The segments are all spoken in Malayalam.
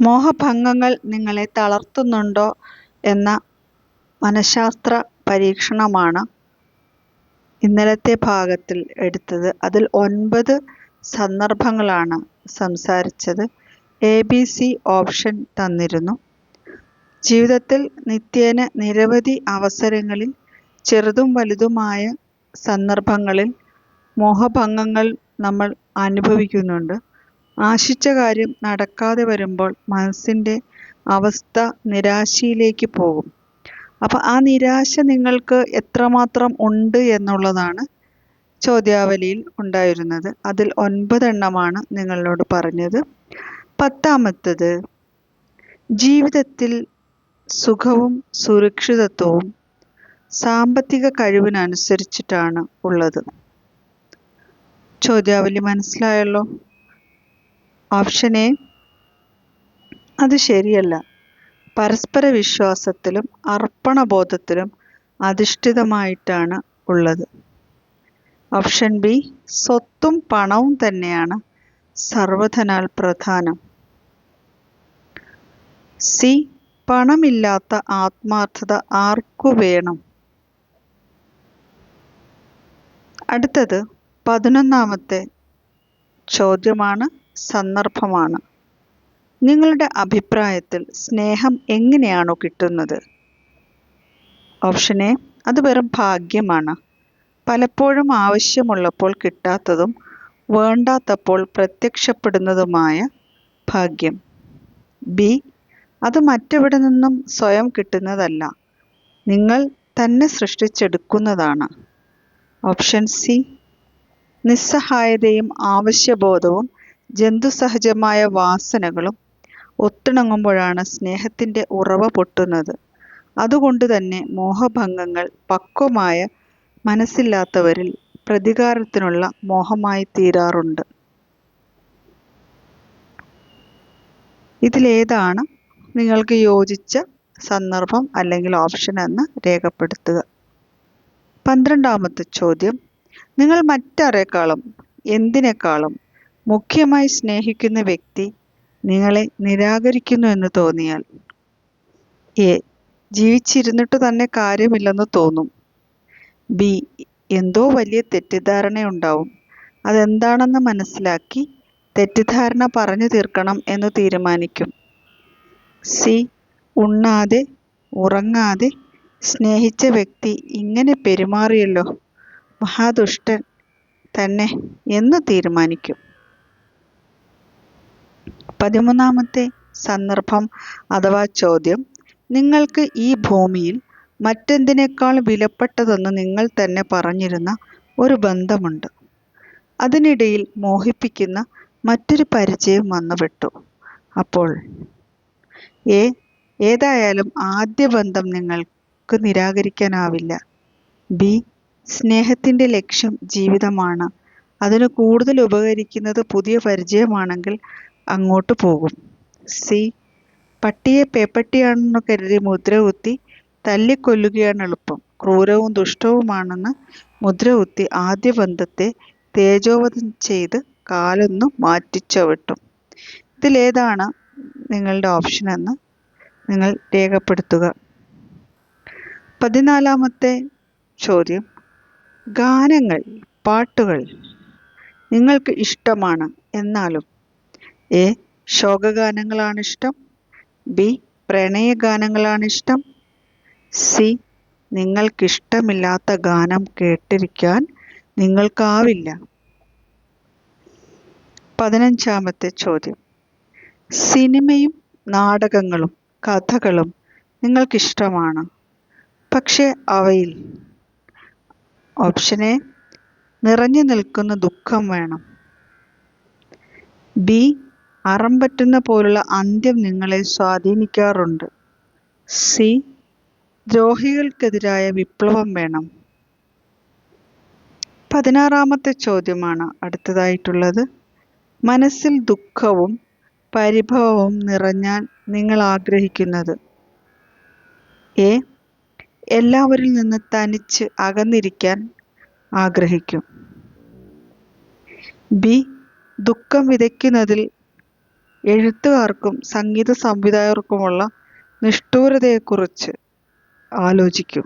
മോഹഭംഗങ്ങൾ നിങ്ങളെ തളർത്തുന്നുണ്ടോ എന്ന മനഃശാസ്ത്ര പരീക്ഷണമാണ് ഇന്നലത്തെ ഭാഗത്തിൽ എടുത്തത്. അതിൽ ഒൻപത് സന്ദർഭങ്ങളാണ് സംസാരിച്ചത്. എ, ബി, സി ഓപ്ഷൻ തന്നിരുന്നു. ജീവിതത്തിൽ നിത്യേന നിരവധി അവസരങ്ങളിൽ ചെറുതും വലുതുമായ സന്ദർഭങ്ങളിൽ മോഹഭംഗങ്ങൾ നമ്മൾ അനുഭവിക്കുന്നുണ്ട്. ആശിച്ച കാര്യം നടക്കാതെ വരുമ്പോൾ മനസ്സിന്റെ അവസ്ഥ നിരാശയിലേക്ക് പോകും. അപ്പോൾ ആ നിരാശ നിങ്ങൾക്ക് എത്രമാത്രം ഉണ്ട് എന്നുള്ളതാണ് ചോദ്യാവലിയിൽ ഉണ്ടായിരുന്നത്. അതിൽ ഒൻപതെണ്ണമാണ് നിങ്ങളോട് പറഞ്ഞത്. പത്താമത്തത് ജീവിതത്തിൽ സുഖവും സുരക്ഷിതത്വവും സാമ്പത്തിക കഴിവിനനുസരിച്ചിട്ടാണ് ഉള്ളത്. ചോദ്യാവലി മനസ്സിലായല്ലോ. ഓപ്ഷൻ എ അത് ശരിയല്ല. പരസ്പര വിശ്വാസത്തിലും അർപ്പണബോധത്തിലും അധിഷ്ഠിതമായിട്ടാണ് ഉള്ളത്. ഓപ്ഷൻ ബി സ്വത്തും പണവും തന്നെയാണ് സർവധനാൽ പ്രധാനം. സി പണമില്ലാത്ത ആത്മാർത്ഥത ആർക്കു വേണം. അടുത്തത് പതിനൊന്നാമത്തെ ചോദ്യമാണ് സന്ദർഭമാണ്. നിങ്ങളുടെ അഭിപ്രായത്തിൽ സ്നേഹം എങ്ങനെയാണോ കിട്ടുന്നത്. ഓപ്ഷൻ എ അത് വെറും ഭാഗ്യമാണ്. പലപ്പോഴും ആവശ്യമുള്ളപ്പോൾ കിട്ടാത്തതും വേണ്ടാത്തപ്പോൾ പ്രത്യക്ഷപ്പെടുന്നതുമായ ഭാഗ്യം. ബി അത് മറ്റെവിടെ നിന്നും സ്വയം കിട്ടുന്നതല്ല, നിങ്ങൾ തന്നെ സൃഷ്ടിച്ചെടുക്കുന്നതാണ്. ഓപ്ഷൻ സി നിസ്സഹായതയും ആവശ്യബോധവും ജന്തുസഹജമായ വാസനകളും ഒത്തിണങ്ങുമ്പോഴാണ് സ്നേഹത്തിന്റെ ഉറവ പൊട്ടുന്നത്. അതുകൊണ്ട് തന്നെ മോഹഭംഗങ്ങൾ പക്വമായ മനസ്സില്ലാത്തവരിൽ പ്രതികാരത്തിനുള്ള മോഹമായി തീരാറുണ്ട് ഇതിലേതാണ് നിങ്ങൾക്ക് യോജിച്ച സന്ദർഭം അല്ലെങ്കിൽ ഓപ്ഷൻ എന്ന് രേഖപ്പെടുത്തുക. പന്ത്രണ്ടാമത്തെ ചോദ്യം നിങ്ങൾ മറ്റാരെക്കാളും എന്തിനേക്കാളും മുഖ്യമായി സ്നേഹിക്കുന്ന വ്യക്തി നിങ്ങളെ നിരാകരിക്കുന്നു എന്ന് തോന്നിയാൽ. എ ജീവിച്ചിരുന്നിട്ട് തന്നെ കാര്യമില്ലെന്ന് തോന്നും. ബി എന്തോ വലിയ തെറ്റിദ്ധാരണയുണ്ടാവും. അതെന്താണെന്ന് മനസ്സിലാക്കി തെറ്റിദ്ധാരണ പറഞ്ഞു തീർക്കണം എന്ന് തീരുമാനിക്കും. സി ഉണ്ണാതെ ഉറങ്ങാതെ സ്നേഹിച്ച വ്യക്തി ഇങ്ങനെ പെരുമാറിയല്ലോ, മഹാദുഷ്ടൻ തന്നെ എന്ന് തീരുമാനിക്കും. പതിമൂന്നാമത്തെ സന്ദർഭം അഥവാ ചോദ്യം നിങ്ങൾക്ക് ഈ ഭൂമിയിൽ മറ്റെന്തിനേക്കാൾ വിലപ്പെട്ടതെന്ന് നിങ്ങൾ തന്നെ പറഞ്ഞിരുന്ന ഒരു ബന്ധമുണ്ട്. അതിനിടയിൽ മോഹിപ്പിക്കുന്ന മറ്റൊരു പരിചയം വന്നുപെട്ടു. അപ്പോൾ എ ഏതായാലും ആദ്യ ബന്ധം നിങ്ങൾക്ക് നിരാകരിക്കാനാവില്ല. ബി സ്നേഹത്തിന്റെ ലക്ഷ്യം ജീവിതമാണ്. അതിന് കൂടുതൽ ഉപകരിക്കുന്നത് പുതിയ പരിചയമാണെങ്കിൽ അങ്ങോട്ട് പോകും. സി പട്ടിയെ പേപ്പട്ടിയാണെന്നു കരുതി മുദ്ര കുത്തി തല്ലിക്കൊല്ലുകയാണ് എളുപ്പം. ക്രൂരവും ദുഷ്ടവുമാണെന്ന് മുദ്ര കുത്തി ആദ്യ ബന്ധത്തെ തേജോവധം ചെയ്ത് കാലൊന്നു മാറ്റിച്ചവിട്ടും. ഇതിലേതാണ് നിങ്ങളുടെ ഓപ്ഷൻ എന്ന് നിങ്ങൾ രേഖപ്പെടുത്തുക. പതിനാലാമത്തെ ചോദ്യം ഗാനങ്ങൾ പാട്ടുകൾ നിങ്ങൾക്ക് ഇഷ്ടമാണ് എന്നാലും എ ശോകഗാനങ്ങളാണ് ഇഷ്ടം ബി പ്രണയഗാനങ്ങളാണ് ഇഷ്ടം സി നിങ്ങൾക്കിഷ്ടമില്ലാത്ത ഗാനം കേട്ടിരിക്കാൻ നിങ്ങൾക്കാവില്ല. പതിനഞ്ചാമത്തെ ചോദ്യം സിനിമയും നാടകങ്ങളും കഥകളും നിങ്ങൾക്കിഷ്ടമാണ്. പക്ഷേ അവയിൽ ഓപ്ഷൻ എ നിറഞ്ഞു നിൽക്കുന്ന ദുഃഖം വേണം. ബി അറം പറ്റുന്ന പോലുള്ള അന്ത്യം നിങ്ങളെ സ്വാധീനിക്കാറുണ്ട്. സി ദ്രോഹികൾക്കെതിരായ വിപ്ലവം വേണം. പതിനാറാമത്തെ ചോദ്യമാണ് അടുത്തതായിട്ടുള്ളത്. മനസ്സിൽ ദുഃഖവും പരിഭവവും നിറഞ്ഞാൽ നിങ്ങൾ ആഗ്രഹിക്കുന്നത്. എ എല്ലാവരിൽ നിന്ന് തനിച്ച് അകന്നിരിക്കാൻ ആഗ്രഹിക്കും. ബി ദുഃഖം വിതയ്ക്കുന്നതിൽ എഴുത്തുകാർക്കും സംഗീത സംവിധായകർക്കുമുള്ള നിഷ്ഠൂരതയെക്കുറിച്ച് ആലോചിക്കൂ.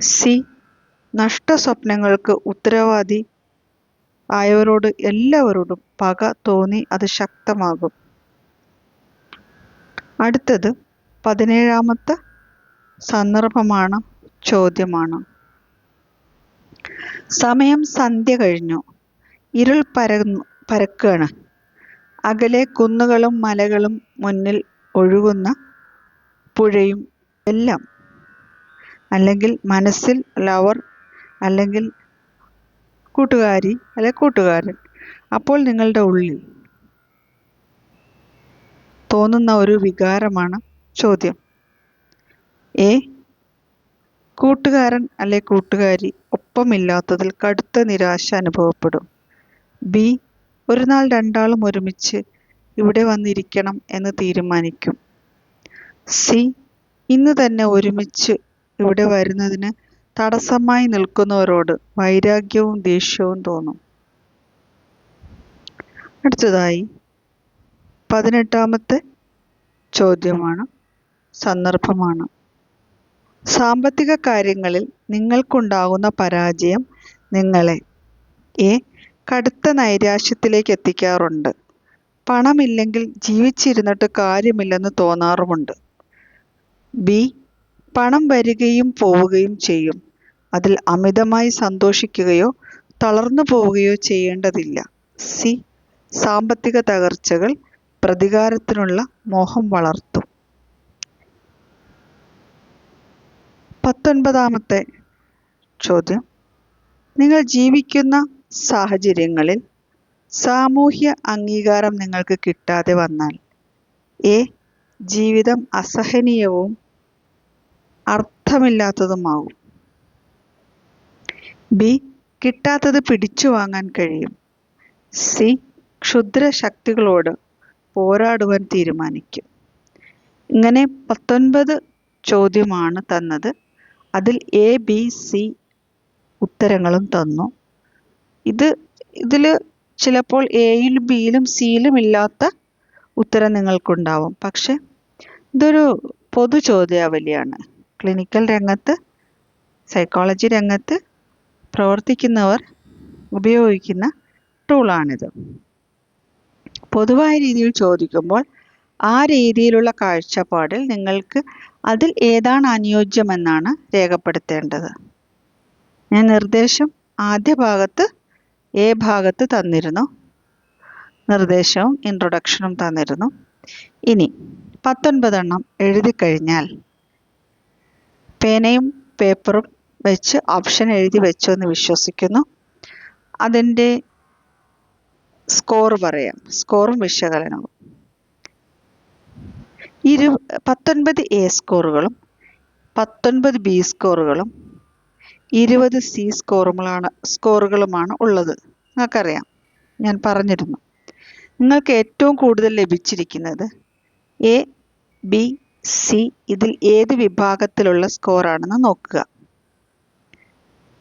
സി. നഷ്ടസ്വപ്നങ്ങൾക്ക് ഉത്തരവാദി ആയവരോട് എല്ലാവരോടും പക തോന്നി അത് ശക്തമാകും. അടുത്തത് പതിനേഴാമത്തെ സന്ദർഭമാണ് ചോദ്യമാണ്. സമയം സന്ധ്യ കഴിഞ്ഞു. ഇരുൾ പരന്നു പരക്കുകയാണ് അകലെ കുന്നുകളും മലകളും മുന്നിൽ ഒഴുകുന്ന പുഴയും എല്ലാം. അല്ലെങ്കിൽ മനസ്സിൽ ലവർ അല്ലെങ്കിൽ കൂട്ടുകാരി അല്ലെ കൂട്ടുകാരൻ. അപ്പോൾ നിങ്ങളുടെ ഉള്ളിൽ തോന്നുന്ന ഒരു വികാരമാണ് ചോദ്യം. എ കൂട്ടുകാരൻ അല്ലെ കൂട്ടുകാരി ഒപ്പമില്ലാത്തതിൽ കടുത്ത നിരാശ അനുഭവപ്പെടും. ബി ഒരു നാൾ രണ്ടാളും ഒരുമിച്ച് ഇവിടെ വന്നിരിക്കണം എന്ന് തീരുമാനിക്കും. സി ഇന്ന് തന്നെ ഒരുമിച്ച് ഇവിടെ വരുന്നതിന് തടസ്സമായി നിൽക്കുന്നവരോട് വൈരാഗ്യവും ദേഷ്യവും തോന്നും. അടുത്തതായി പതിനെട്ടാമത്തെ ചോദ്യമാണ് സന്ദർഭമാണ്. സാമ്പത്തിക കാര്യങ്ങളിൽ നിങ്ങൾക്കുണ്ടാകുന്ന പരാജയം നിങ്ങളെ എ കടുത്ത നൈരാശ്യത്തിലേക്ക് എത്തിക്കാറുണ്ട്. പണമില്ലെങ്കിൽ ജീവിച്ചിരുന്നിട്ട് കാര്യമില്ലെന്ന് തോന്നാറുമുണ്ട്. ബി. പണം വരികയും പോവുകയും ചെയ്യും. അതിൽ അമിതമായി സന്തോഷിക്കുകയോ തളർന്നു പോവുകയോ ചെയ്യേണ്ടതില്ല. സി. സാമ്പത്തിക തകർച്ചകൾ പ്രതികാരത്തിനുള്ള മോഹം വളർത്തും. പത്തൊൻപതാമത്തെ ചോദ്യം. നിങ്ങൾ ജീവിക്കുന്ന സാഹചര്യങ്ങളിൽ സാമൂഹ്യ അംഗീകാരം നിങ്ങൾക്ക് കിട്ടാതെ വന്നാൽ എ ജീവിതം അസഹനീയവും അർത്ഥമില്ലാത്തതുമാവും ബി കിട്ടാത്തത് പിടിച്ചു വാങ്ങാൻ കഴിയും. സി ക്ഷുദ്ര ശക്തികളോട് പോരാടുവാൻ തീരുമാനിക്കും. ഇങ്ങനെ പത്തൊൻപത് ചോദ്യമാണ് തന്നത്. അതിൽ എ ബി സി ഉത്തരങ്ങളും തന്നു. ഇത് ഇതിൽ ചിലപ്പോൾ എയിലും ബിയിലും സിയിലും ഇല്ലാത്ത ഉത്തരം നിങ്ങൾക്കുണ്ടാവും. പക്ഷെ ഇതൊരു പൊതു ചോദ്യാവലിയാണ്. ക്ലിനിക്കൽ രംഗത്ത് സൈക്കോളജി രംഗത്ത് പ്രവർത്തിക്കുന്നവർ ഉപയോഗിക്കുന്ന ടൂളാണിത്. പൊതുവായ രീതിയിൽ ചോദിക്കുമ്പോൾ ആ രീതിയിലുള്ള കാഴ്ചപ്പാടിൽ നിങ്ങൾക്ക് അതിൽ ഏതാണ് അനുയോജ്യമെന്നാണ് രേഖപ്പെടുത്തേണ്ടത്. ഞാൻ നിർദ്ദേശം ആദ്യ ഭാഗത്ത് എ ഭാഗത്ത് തന്നിരുന്നു. നിർദ്ദേശവും ഇൻട്രൊഡക്ഷനും തന്നിരുന്നു. ഇനി പത്തൊൻപതെണ്ണം എഴുതി കഴിഞ്ഞാൽ പേനയും പേപ്പറും വെച്ച് ഓപ്ഷൻ എഴുതി വെച്ചു എന്ന് വിശ്വസിക്കുന്നു. അതിന്റെ സ്കോർ പറയാം. സ്കോറും വിശകലനവും. ഇരു പത്തൊൻപത് എ സ്കോറുകളും പത്തൊൻപത് ബി സ്കോറുകളും ഇരുപത് സി സ്കോറുകളാണ് സ്കോറുകളുമാണ് ഉള്ളത്. നിങ്ങൾക്കറിയാം ഞാൻ പറഞ്ഞിരുന്നു. നിങ്ങൾക്ക് ഏറ്റവും കൂടുതൽ ലഭിച്ചിരിക്കുന്നത് എ ബി സി ഇതിൽ ഏത് വിഭാഗത്തിലുള്ള സ്കോറാണെന്ന് നോക്കുക.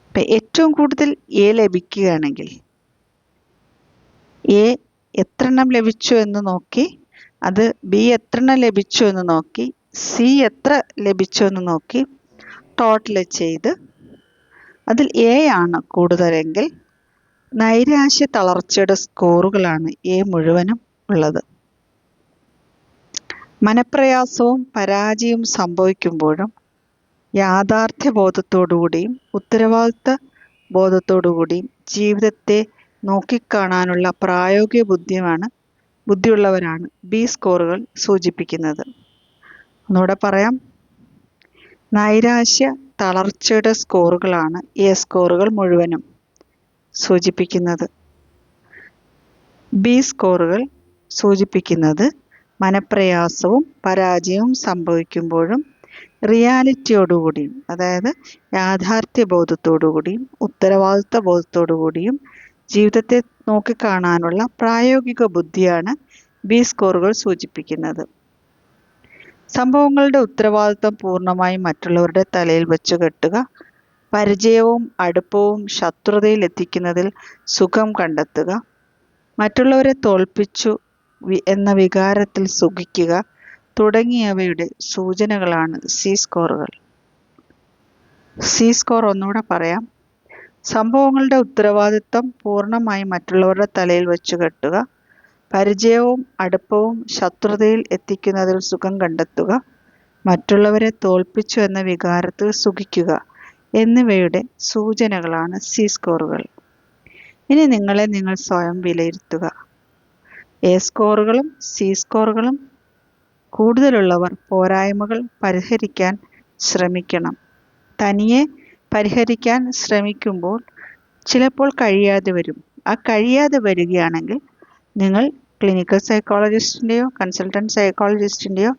ഇപ്പം ഏറ്റവും കൂടുതൽ എ ലഭിക്കുകയാണെങ്കിൽ എ എത്രണ്ണം ലഭിച്ചു എന്ന് നോക്കി അത് ബി എത്രണ്ണം ലഭിച്ചു എന്ന് നോക്കി സി എത്ര ലഭിച്ചു എന്ന് നോക്കി ടോട്ടൽ ചെയ്ത് അതിൽ എ ആണ് കൂടുതലെങ്കിൽ നൈരാശ്യ തളർച്ചയുടെ സ്കോറുകളാണ് എ മുഴുവനും ഉള്ളത്. മനപ്രയാസവും പരാജയവും സംഭവിക്കുമ്പോഴും യാഥാർത്ഥ്യ ബോധത്തോടുകൂടിയും ഉത്തരവാദിത്ത ബോധത്തോടുകൂടിയും ജീവിതത്തെ നോക്കിക്കാണാനുള്ള പ്രായോഗിക ബുദ്ധിയാണ് ബുദ്ധിയുള്ളവരാണ് ബി സ്കോറുകൾ സൂചിപ്പിക്കുന്നത്. ഒന്നുകൂടെ പറയാം. നൈരാശ്യ തളർച്ചയുടെ സ്കോറുകളാണ് എ സ്കോറുകൾ മുഴുവനും സൂചിപ്പിക്കുന്നത്. ബി സ്കോറുകൾ സൂചിപ്പിക്കുന്നത് മനപ്രയാസവും പരാജയവും സംഭവിക്കുമ്പോഴും റിയാലിറ്റിയോടുകൂടിയും അതായത് യാഥാർത്ഥ്യ ബോധത്തോടുകൂടിയും ഉത്തരവാദിത്വ ബോധത്തോടുകൂടിയും ജീവിതത്തെ നോക്കിക്കാണാനുള്ള പ്രായോഗിക ബുദ്ധിയാണ് ബി സ്കോറുകൾ സൂചിപ്പിക്കുന്നത്. സംഭവങ്ങളുടെ ഉത്തരവാദിത്വം പൂർണമായും മറ്റുള്ളവരുടെ തലയിൽ വെച്ച് കെട്ടുക പരിചയവും അടുപ്പവും ശത്രുതയിൽ എത്തിക്കുന്നതിൽ സുഖം കണ്ടെത്തുക മറ്റുള്ളവരെ തോൽപ്പിച്ചു എന്ന വികാരത്തിൽ സുഖിക്കുക തുടങ്ങിയവയുടെ സൂചനകളാണ് സി സ്കോറുകൾ. സി സ്കോർ ഒന്നുകൂടെ പറയാം. സംഭവങ്ങളുടെ ഉത്തരവാദിത്വം പൂർണമായും മറ്റുള്ളവരുടെ തലയിൽ വെച്ച് കെട്ടുക പരിചയവും അടുപ്പവും ശത്രുതയിൽ എത്തിക്കുന്നതിൽ സുഖം കണ്ടെത്തുക മറ്റുള്ളവരെ തോൽപ്പിച്ചു എന്ന വികാരത്തിൽ സുഖിക്കുക എന്നിവയുടെ സൂചനകളാണ് സി സ്കോറുകൾ. ഇനി നിങ്ങളെ നിങ്ങൾ സ്വയം വിലയിരുത്തുക. എ സ്കോറുകളും സി സ്കോറുകളും കൂടുതലുള്ളവർ പോരായ്മകൾ പരിഹരിക്കാൻ ശ്രമിക്കണം. തനിയെ പരിഹരിക്കാൻ ശ്രമിക്കുമ്പോൾ ചിലപ്പോൾ കഴിയാതെ വരും. ആ കഴിയാതെ വരികയാണെങ്കിൽ നിങ്ങൾ ക്ലിനിക്കൽ സൈക്കോളജിസ്റ്റിന്റെയോ കൺസൾട്ടന്റ് സൈക്കോളജിസ്റ്റിന്റെയോ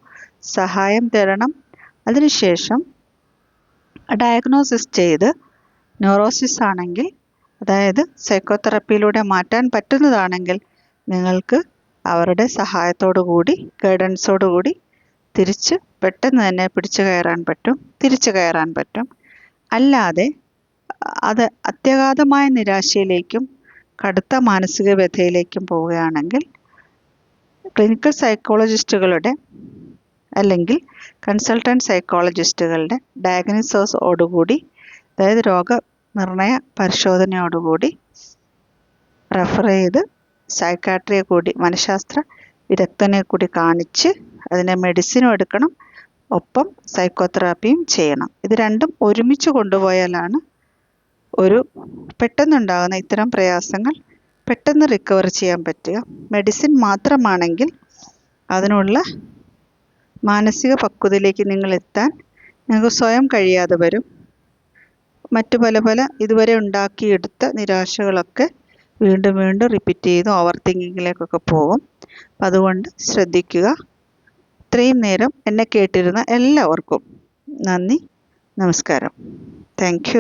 സഹായം തേടണം അതിനുശേഷം ഡയഗ്നോസിസ് ചെയ്ത് ന്യൂറോസിസ് ആണെങ്കിൽ അതായത് സൈക്കോതെറപ്പിയിലൂടെ മാറ്റാൻ പറ്റുന്നതാണെങ്കിൽ നിങ്ങൾക്ക് അവരുടെ സഹായത്തോടു കൂടി ഗൈഡൻസോടു കൂടി തിരിച്ച് പെട്ടെന്ന് തന്നെ പിടിച്ചു കയറാൻ പറ്റും തിരിച്ചു കയറാൻ പറ്റും. അല്ലാതെ അത് അത്യഗാധമായ നിരാശയിലേക്കും കടുത്ത മാനസിക വ്യഥയിലേക്കും പോവുകയാണെങ്കിൽ ക്ലിനിക്കൽ സൈക്കോളജിസ്റ്റുകളുടെ അല്ലെങ്കിൽ കൺസൾട്ടന്റ് സൈക്കോളജിസ്റ്റുകളുടെ ഡയഗ്നോസോസോടുകൂടി അതായത് രോഗനിർണയ പരിശോധനയോടുകൂടി റെഫർ ചെയ്ത് സൈക്കാട്രിയെ കൂടി മനഃശാസ്ത്ര വിദഗ്ധനെ കൂടി കാണിച്ച് അതിന് മെഡിസിനും എടുക്കണം. ഒപ്പം സൈക്കോതെറാപ്പിയും ചെയ്യണം. ഇത് രണ്ടും ഒരുമിച്ച് കൊണ്ടുപോയാലാണ് ഒരു പെട്ടെന്നുണ്ടാകുന്ന ഇത്തരം പ്രയാസങ്ങൾ പെട്ടെന്ന് റിക്കവർ ചെയ്യാൻ പറ്റുക. മെഡിസിൻ മാത്രമാണെങ്കിൽ അതിനുള്ള മാനസിക പക്വതയിലേക്ക് നിങ്ങൾ എത്താൻ നിങ്ങൾക്ക് സ്വയം കഴിയാതെ വരും. മറ്റു പല പല ഇതുവരെ ഉണ്ടാക്കിയെടുത്ത നിരാശകളൊക്കെ വീണ്ടും വീണ്ടും റിപ്പീറ്റ് ചെയ്ത് ഓവർ തിങ്കിങ്ങിലേക്കൊക്കെ പോകും. അപ്പം അതുകൊണ്ട് ശ്രദ്ധിക്കുക. ഇത്രയും നേരം എന്നെ കേട്ടിരുന്ന എല്ലാവർക്കും നന്ദി നമസ്കാരം. താങ്ക്